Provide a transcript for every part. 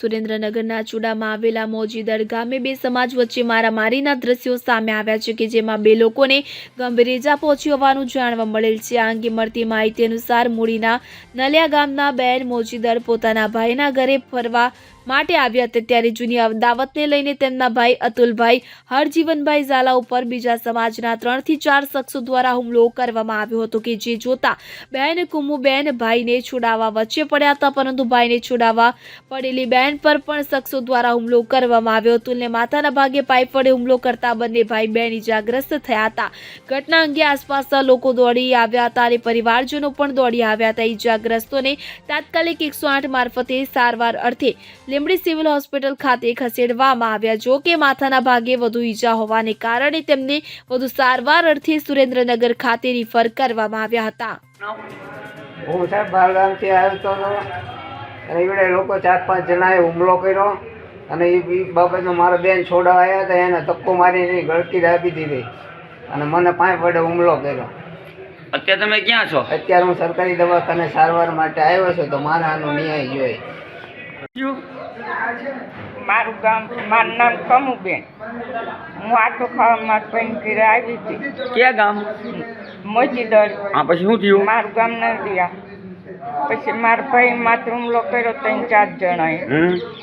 સુરેન્દ્રનગરના ચુડામાં આવેલા મોજીદર ગામે બે સમાજ વચ્ચે મારામારીના દ્રશ્યો સામે આવ્યા છે કે જેમાં બે લોકોને ગંભીર ઇજા પહોંચી હોવાનું જાણવા મળેલ છે. આ અંગે મળતી માહિતી અનુસાર મૂડીના નલિયા ગામના બેન મોજીદર પોતાના ભાઈના ઘરે ફરવા માટે આવ્યા હતા. ત્યારે જૂની દાવતને લઈને તેમના ભાઈ અતુલભાઈ, હરજીવનભાઈ ઝાલા ઉપર બીજા સમાજના ત્રણથી ચાર શખ્સો દ્વારા હુમલો કરવામાં આવ્યો હતો કે જે જોતા બહેન કુમુબેન ભાઈને છોડાવવા વચ્ચે પડ્યા હતા, પરંતુ ભાઈને છોડાવવા પડેલી બહેન પર પણ શખ્સો દ્વારા હુમલો કરવામાં આવ્યો અતુલને માથાના ભાગે પાઇપ વડે હુમલો કરતા બંને ભાઈ બહેન ઇજાગ્રસ્ત થયા હતા. ઘટના અંગે આસપાસના લોકો દોડી આવ્યા હતા અને પરિવારજનો પણ દોડી આવ્યા હતા ઇજાગ્રસ્તોને તાત્કાલિક એકસો આઠ મારફતે સારવાર અર્થે લીંબડી સિવિલ હોસ્પિટલ ખાતે ખસેડવામાં આવ્યા. જો કે માથાના ભાગે વધુ ઈજા હોવાને કારણે તેમને વધુ સારવાર અર્થે સુરેન્દ્રનગર ખાતે રિફર કરવામાં આવ્યા હતા. હું સાહેબ બહારગામથી આવ્યો હતો અને એવડે લોકો ચાર પાંચ જણાએ હુમલો કર્યો. અને એ બાબતમાં મારા બેન છોડા આવ્યા હતા એને ધક્કો મારીને ગળતી ગળકી દાબી દીધી. અને મને પાંચ વડે હુમલો કર્યો. અત્યારે તમે ક્યાં છો? અત્યારે હું સરકારી દવાખાને સારવાર માટે આવ્યો છું તો મારા આનો ન્યાય જોઈએ. મારું ગામ મારું નામ કમુબેન હું આટો ખાવામાં પૈન કરી આવી હતી. ક્યાં ગામ? મોજીદર હા પછી શું થયું? મારું ગામ નડિયા પછી મારા ભાઈ માથે હુમલો કર્યો ત્રણ ચાર જણાએ.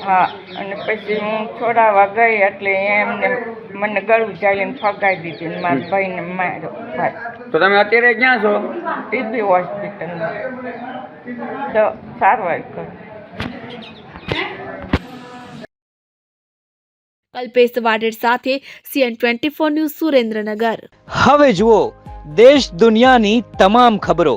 હા અને પછી હું છોડાવવા ગઈ એટલે એમને મને ગળું ચાલીને ફગાઈ દીધી ને મારા ભાઈને માર્યો તો તમે અત્યારે ક્યાં છો? ટીબી હોસ્પિટલમાં. તો સારવાર કરો. કલ્પેશ વાડેર સાથે CN twenty four news Surendranagar. હવે જુઓ દેશ દુનિયાની તમામ ખબરો.